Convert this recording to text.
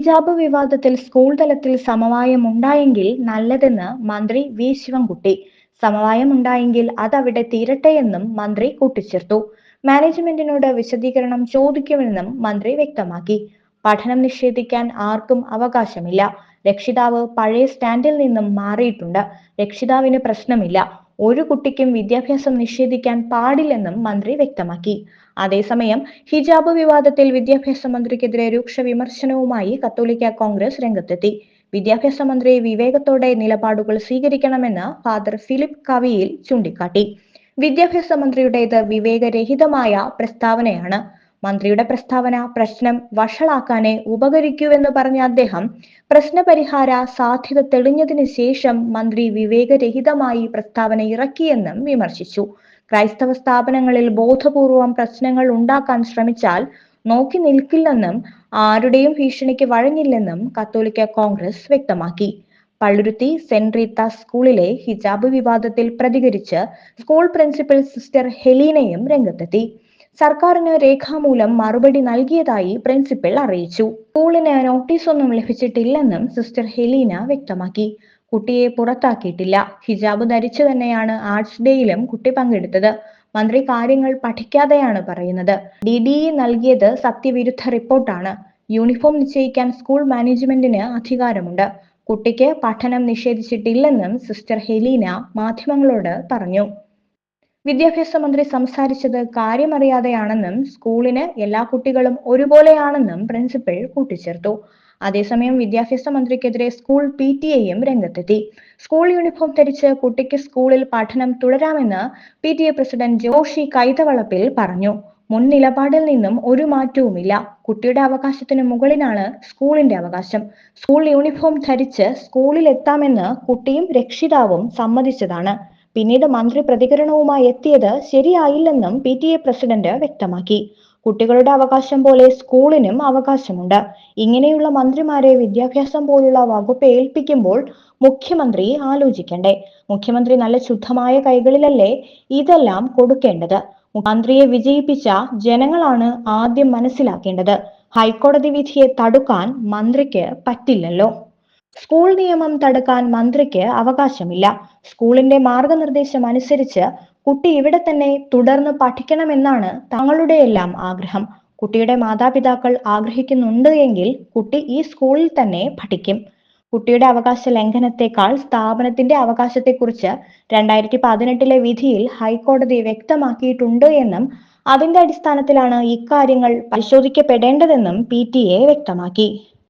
ഹിജാബ് വിവാദത്തിൽ സ്കൂൾ തലത്തിൽ സമവായം ഉണ്ടായെങ്കിൽ നല്ലതെന്ന് മന്ത്രി വി ശിവൻകുട്ടി. സമവായം ഉണ്ടായെങ്കിൽ അതവിടെ തീരട്ടെയെന്നും മന്ത്രി കൂട്ടിച്ചേർത്തു. മാനേജ്മെന്റിനോട് വിശദീകരണം ചോദിക്കുമെന്നും മന്ത്രി വ്യക്തമാക്കി. പഠനം നിഷേധിക്കാൻ ആർക്കും അവകാശമില്ല. രക്ഷിതാവ് പഴയ സ്റ്റാൻഡിൽ നിന്നും മാറിയിട്ടുണ്ട്. രക്ഷിതാവിന് പ്രശ്നമില്ല. ഒരു കുട്ടിക്കും വിദ്യാഭ്യാസം നിഷേധിക്കാൻ പാടില്ലെന്നും മന്ത്രി വ്യക്തമാക്കി. അതേസമയം ഹിജാബ് വിവാദത്തിൽ വിദ്യാഭ്യാസ മന്ത്രിക്കെതിരെ രൂക്ഷ വിമർശനവുമായി കത്തോലിക്ക കോൺഗ്രസ് രംഗത്തെത്തി. വിദ്യാഭ്യാസ മന്ത്രി വിവേകത്തോടെ നിലപാടുകൾ സ്വീകരിക്കണമെന്ന് ഫാദർ ഫിലിപ്പ് കവിയിൽ ചൂണ്ടിക്കാട്ടി. വിദ്യാഭ്യാസ മന്ത്രിയുടേത് വിവേകരഹിതമായ പ്രസ്താവനയാണ്. മന്ത്രിയുടെ പ്രസ്താവന പ്രശ്നം വഷളാക്കാനേ ഉപകരിക്കൂവെന്ന് പറഞ്ഞ അദ്ദേഹം പ്രശ്നപരിഹാര സാധ്യത തെളിഞ്ഞതിന് ശേഷം മന്ത്രി വിവേകരഹിതമായി പ്രസ്താവന ഇറക്കിയെന്നും വിമർശിച്ചു. ക്രൈസ്തവ സ്ഥാപനങ്ങളിൽ ബോധപൂർവം പ്രശ്നങ്ങൾ ഉണ്ടാക്കാൻ ശ്രമിച്ചാൽ നോക്കി നിൽക്കില്ലെന്നും ആരുടെയും ഭീഷണിക്ക് വഴങ്ങില്ലെന്നും കത്തോലിക്ക കോൺഗ്രസ് വ്യക്തമാക്കി. പള്ളുരുത്തി സെന്റ് റീത്ത സ്കൂളിലെ ഹിജാബ് വിവാദത്തിൽ പ്രതികരിച്ച് സ്കൂൾ പ്രിൻസിപ്പൽ സിസ്റ്റർ ഹെലീനയും രംഗത്തെത്തി. സർക്കാരിന് രേഖാമൂലം മറുപടി നൽകിയതായി പ്രിൻസിപ്പൽ അറിയിച്ചു. സ്കൂളിന് നോട്ടീസ് ഒന്നും ലഭിച്ചിട്ടില്ലെന്നും സിസ്റ്റർ ഹെലീന വ്യക്തമാക്കി. കുട്ടിയെ പുറത്താക്കിയിട്ടില്ല. ഹിജാബ് ധരിച്ചു തന്നെയാണ് ആർട്സ് ഡേയിലും കുട്ടി പങ്കെടുത്തത്. മന്ത്രി കാര്യങ്ങൾ പഠിക്കാതെയാണ് പറയുന്നത്. ഡി ഡി ഇ നൽകിയത് സത്യവിരുദ്ധ റിപ്പോർട്ടാണ്. യൂണിഫോം നിശ്ചയിക്കാൻ സ്കൂൾ മാനേജ്മെന്റിന് അധികാരമുണ്ട്. കുട്ടിക്ക് പഠനം നിഷേധിച്ചിട്ടില്ലെന്നും സിസ്റ്റർ ഹെലീന മാധ്യമങ്ങളോട് പറഞ്ഞു. വിദ്യാഭ്യാസ മന്ത്രി സംസാരിച്ചത് കാര്യമറിയാതെയാണെന്നും സ്കൂളിന് എല്ലാ കുട്ടികളും ഒരുപോലെയാണെന്നും പ്രിൻസിപ്പൽ കൂട്ടിച്ചേർത്തു. അതേസമയം വിദ്യാഭ്യാസ മന്ത്രിക്കെതിരെ സ്കൂൾ പി ടി എയും രംഗത്തെത്തി. സ്കൂൾ യൂണിഫോം ധരിച്ച് കുട്ടിക്ക് സ്കൂളിൽ പഠനം തുടരാമെന്ന് P T A president Joshi Kaithavalappil പറഞ്ഞു. മുൻ നിലപാടിൽ നിന്നും ഒരു മാറ്റവുമില്ല. കുട്ടിയുടെ അവകാശത്തിന് മുകളിലാണ് സ്കൂളിന്റെ അവകാശം. സ്കൂൾ യൂണിഫോം ധരിച്ച് സ്കൂളിൽ എത്താമെന്ന് കുട്ടിയും രക്ഷിതാവും സമ്മതിച്ചതാണ്. പിന്നീട് മന്ത്രി പ്രതികരണവുമായി എത്തിയത് ശരിയായില്ലെന്നും പി ടി എ പ്രസിഡന്റ് വ്യക്തമാക്കി. കുട്ടികളുടെ അവകാശം പോലെ സ്കൂളിനും അവകാശമുണ്ട്. ഇങ്ങനെയുള്ള മന്ത്രിമാരെ വിദ്യാഭ്യാസം പോലുള്ള വകുപ്പ് ഏൽപ്പിക്കുമ്പോൾ മുഖ്യമന്ത്രി ആലോചിക്കണ്ടേ? മുഖ്യമന്ത്രി നല്ല ശുദ്ധമായ കൈകളിലല്ലേ ഇതെല്ലാം കൊടുക്കേണ്ടത്? മന്ത്രിയെ വിജയിപ്പിച്ച ജനങ്ങളാണ് ആദ്യം മനസ്സിലാക്കേണ്ടത്. ഹൈക്കോടതി വിധിയെ തടുക്കാൻ മന്ത്രിക്ക് പറ്റില്ലല്ലോ. സ്കൂൾ നിയമം തടുക്കാൻ മന്ത്രിക്ക് അവകാശമില്ല. സ്കൂളിന്റെ മാർഗനിർദ്ദേശം അനുസരിച്ച് കുട്ടി ഇവിടെ തന്നെ തുടർന്ന് പഠിക്കണമെന്നാണ് തങ്ങളുടെ എല്ലാം ആഗ്രഹം. കുട്ടിയുടെ മാതാപിതാക്കൾ ആഗ്രഹിക്കുന്നുണ്ട് എങ്കിൽ കുട്ടി ഈ സ്കൂളിൽ തന്നെ പഠിക്കും. കുട്ടിയുടെ അവകാശ ലംഘനത്തെക്കാൾ സ്ഥാപനത്തിന്റെ അവകാശത്തെക്കുറിച്ച് രണ്ടായിരത്തി പതിനെട്ടിലെ വിധിയിൽ ഹൈക്കോടതി വ്യക്തമാക്കിയിട്ടുണ്ട് എന്നും അതിന്റെ അടിസ്ഥാനത്തിലാണ് ഇക്കാര്യങ്ങൾ പരിശോധിക്കപ്പെടേണ്ടതെന്നും പി വ്യക്തമാക്കി.